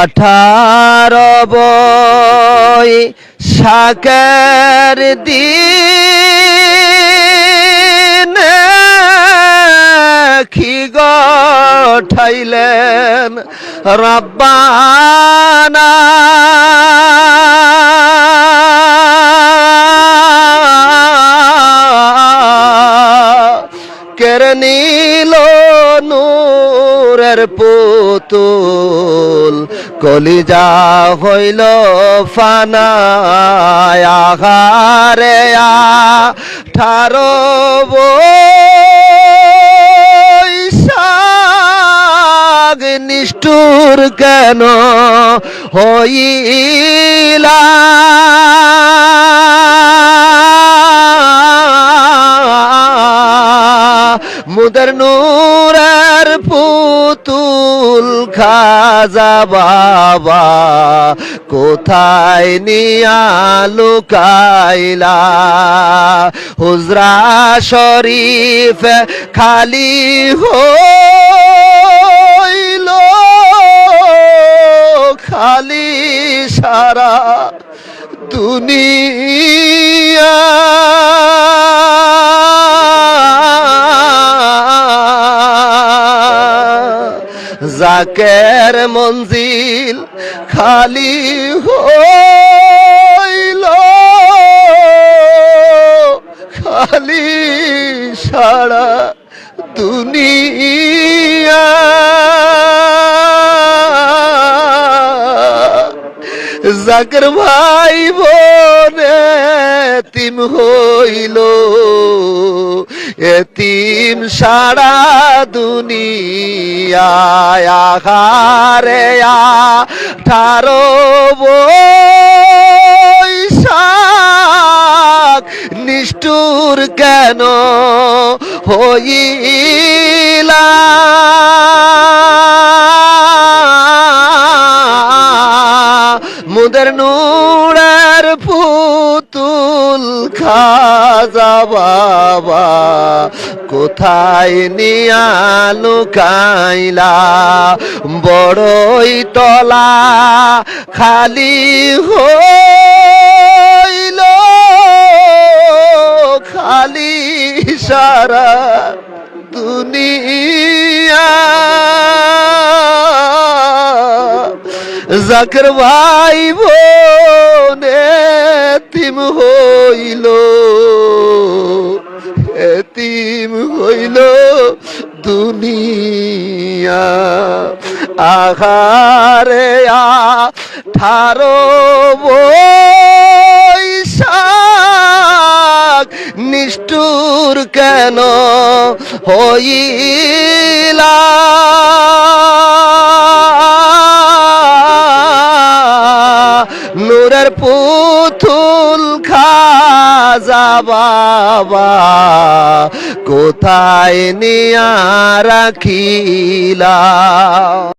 আঠার বই শাকের দিন গঠাইলেন রব্বানা? কেড়ে নূরের পুতুল কলিজা হইল ফানায়াহারে ঠারো নিষ্ঠুর কেন হইলা? মুদের নূরের পুতুল খাজা বাবা কোথায় নিয়া লুকাইলা? হুজরা শরীফ খালি হইল খালি সারা দুনিয়া জাকের মঞ্জিল খালি হইল। খালি সারা দুনিয়া। জাকের ভাই বোনে তিম হইল। এতিম সারা দুনিয়ায় আহারে ঠারো বৈশাখ নিষ্ঠুর কেন হইলা? মুদের নূরের পুতুল খাজা বাবা, কোথায় নিয়া লুকাইলা? বড়ই তলা খালি হইল, খালি সারা দুনিয়া। জাকের ভাই বোনে তিম হইল। এতিম হইল দুনিয়া। আহারে ঠারো বৈশাখ নিষ্ঠুর কেন হইলা? খাজা বাবা কোথায় নিয়া রাখিলা?